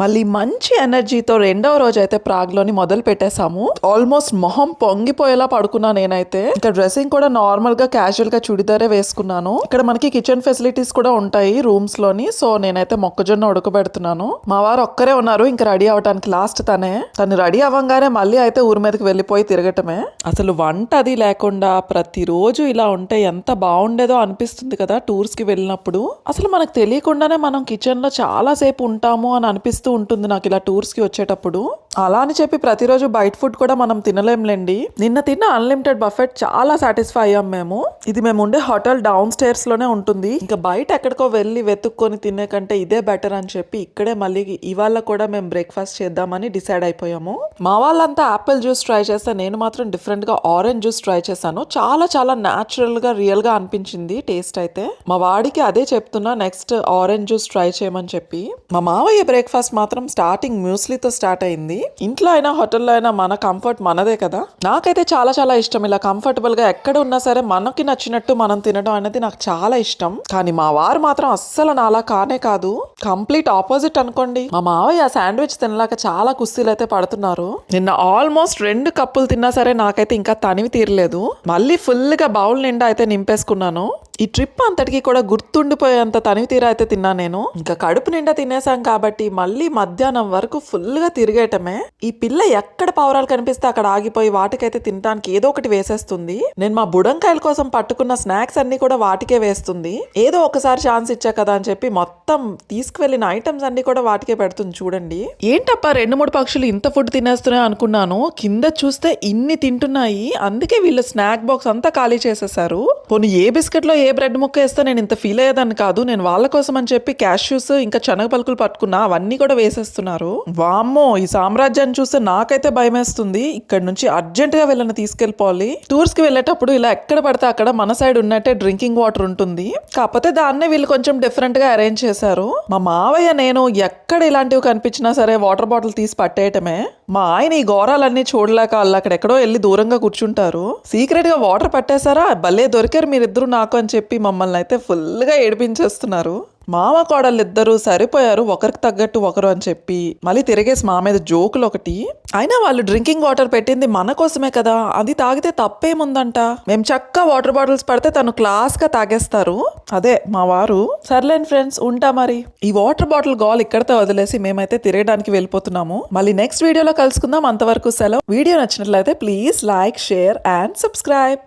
మళ్ళీ మంచి ఎనర్జీతో రెండవ రోజు అయితే ప్రాగ్లోని మొదలు పెట్టేశాము. ఆల్మోస్ట్ మొహం పొంగిపోయేలా పడుకున్నా నేనైతే. ఇంకా డ్రెస్సింగ్ కూడా నార్మల్గా క్యాజువల్గా చుడిదారే వేసుకున్నాను. ఇక్కడ మనకి కిచెన్ ఫెసిలిటీస్ కూడా ఉంటాయి రూమ్స్లోని సో నేనైతే మొక్కజొన్న ఉడకబెడుతున్నాను. మా వారు ఒక్కరే ఉన్నారు ఇంకా రెడీ అవడానికి లాస్ట్ తనే. తను రెడీ అవ్వగానే మళ్ళీ అయితే ఊరి మీదకి వెళ్ళిపోయి తిరగటమే. అసలు వంట అది లేకుండా ప్రతిరోజు ఇలా ఉంటే ఎంత బాగుండేదో అనిపిస్తుంది కదా టూర్స్కి వెళ్ళినప్పుడు. అసలు మనకు తెలియకుండానే మనం కిచెన్లో చాలా సేపు ఉంటాము అని అనిపిస్తుంది. అనిపిస్తూ ఉంటుంది నాకు ఇలా టూర్స్కి వచ్చేటప్పుడు. అలా అని చెప్పి ప్రతిరోజు బయట ఫుడ్ కూడా మనం తినలేంలేండి. నిన్న తిన్న అన్లిమిటెడ్ బఫెట్ చాలా సాటిస్ఫై అయ్యాం మేము. ఇది మేము ఉండే హోటల్ డౌన్ స్టేర్స్లోనే ఉంటుంది. ఇంకా బయట ఎక్కడికో వెళ్ళి వెతుక్కొని తినే కంటే ఇదే బెటర్ అని చెప్పి ఇక్కడే మళ్ళీ ఇవాళ కూడా మేము బ్రేక్ఫాస్ట్ చేద్దామని డిసైడ్ అయిపోయాము. మా వాళ్ళంతా యాపిల్ జ్యూస్ ట్రై చేస్తే నేను మాత్రం డిఫరెంట్గా ఆరెంజ్ జ్యూస్ ట్రై చేశాను. చాలా చాలా న్యాచురల్గా రియల్గా అనిపించింది టేస్ట్ అయితే. మా వాడికి అదే చెప్తున్నా నెక్స్ట్ ఆరెంజ్ జ్యూస్ ట్రై చేయమని చెప్పి. మా మావయ్య బ్రేక్ఫాస్ట్ మాత్రం స్టార్టింగ్ మ్యూస్లీతో స్టార్ట్ అయింది. ఇంట్లో అయినా హోటల్లో అయినా మన కంఫర్ట్ మనదే కదా. నాకైతే చాలా చాలా ఇష్టం. ఇలా కంఫర్టబుల్గా ఎక్కడ ఉన్నా సరే మనకి నచ్చినట్టు మనం తినడం అనేది నాకు చాలా ఇష్టం. కానీ మా వారు మాత్రం అస్సలు నాలా కానే కాదు. కంప్లీట్ ఆపోజిట్ అనుకోండి. మా మావయ్య శాండ్విచ్ తినలేక చాలా కుస్తీలు అయితే పడుతున్నారు. నిన్న ఆల్మోస్ట్ రెండు కప్పులు తిన్నా సరే నాకైతే ఇంకా తనివి తీరలేదు. మళ్ళీ ఫుల్గా బౌల్ నిండా అయితే నింపేసుకున్నాను. ఈ ట్రిప్ అంతటికి కూడా గుర్తుండిపోయేంత తనివి తీరా అయితే తిన్నా నేను. ఇంకా కడుపు నిండా తినేసాం కాబట్టి మళ్ళీ మధ్యాహ్నం వరకు ఫుల్గా తిరిగేయటమే. ఈ పిల్ల ఎక్కడ పావురాలు కనిపిస్తే అక్కడ ఆగిపోయి వాటికైతే తినడానికి ఏదో ఒకటి వేసేస్తుంది. నేను మా బుడంకాయల కోసం పట్టుకున్న స్నాక్స్ అన్ని కూడా వాటికే వేస్తుంది. ఏదో ఒకసారి ఛాన్స్ ఇచ్చా కదా అని చెప్పి మొత్తం తీసుకువెళ్ళిన ఐటమ్స్ అన్ని కూడా వాటికే పెడుతుంది చూడండి. ఏంటప్ప రెండు మూడు పక్షులు ఇంత ఫుడ్ తినేస్తున్నాయి అనుకున్నాను. కింద చూస్తే ఇన్ని తింటున్నాయి. అందుకే వీళ్ళు స్నాక్ బాక్స్ అంతా ఖాళీ చేసేసారు పోనీ ఏ బిస్కెట్లో ఏ బ్రెడ్ ముక్క వేస్తే నేను ఇంత ఫీల్ అయ్యేదాన్ని కాదు. నేను వాళ్ళ కోసం అని చెప్పి క్యాష్యూస్ ఇంకా శనగ పలుకులు పట్టుకున్నా అవన్నీ కూడా వేసేస్తున్నారు. వామ్మో ఈ సామ్రాజ్యాన్ని చూస్తే నాకైతే భయం వేస్తుంది ఇక్కడ నుంచి అర్జెంట్గా వీళ్ళని తీసుకెళ్ళిపోవాలి. టూర్స్కి వెళ్ళేటప్పుడు ఇలా ఎక్కడ పడితే అక్కడ మన సైడ్ ఉన్నట్టే డ్రింకింగ్ వాటర్ ఉంటుంది. కాకపోతే దాన్నే వీళ్ళు కొంచెం డిఫరెంట్గా అరేంజ్ చేశారు. మా మావయ్య నేను ఎక్కడ ఇలాంటివి కనిపించినా సరే వాటర్ బాటిల్ తీసి పట్టేయటమే. మా ఆయన ఈ ఘోరాలన్నీ చూడలేక వాళ్ళు అక్కడెక్కడో వెళ్ళి దూరంగా కూర్చుంటారు. సీక్రెట్గా వాటర్ పట్టేశారా? భలే దొరికారు మీరిద్దరు నాకు అని చెప్పి మమ్మల్ని అయితే ఫుల్గా ఏడిపించేస్తున్నారు. మామ కోడలు ఇద్దరు సరిపోయారు ఒకరికి తగ్గట్టు ఒకరు అని చెప్పి మళ్ళీ తిరిగేసి మా మీద జోకులు ఒకటి. అయినా వాళ్ళు డ్రింకింగ్ వాటర్ పెట్టింది మన కోసమే కదా అది తాగితే తప్పేముందంట? మేము చక్క వాటర్ బాటిల్స్ పడితే తను క్లాస్గా తాగేస్తారు. అదే మా వారు సర్లేని ఫ్రెండ్స్ ఉంటా మరి. ఈ వాటర్ బాటిల్ గోల్ ఇక్కడితో వదిలేసి మేమైతే తిరగడానికి వెళ్ళిపోతున్నాము. మళ్ళీ నెక్స్ట్ వీడియోలో కలుసుకుందాం. అంతవరకు సెలవు. వీడియో నచ్చినట్లయితే please like share and subscribe.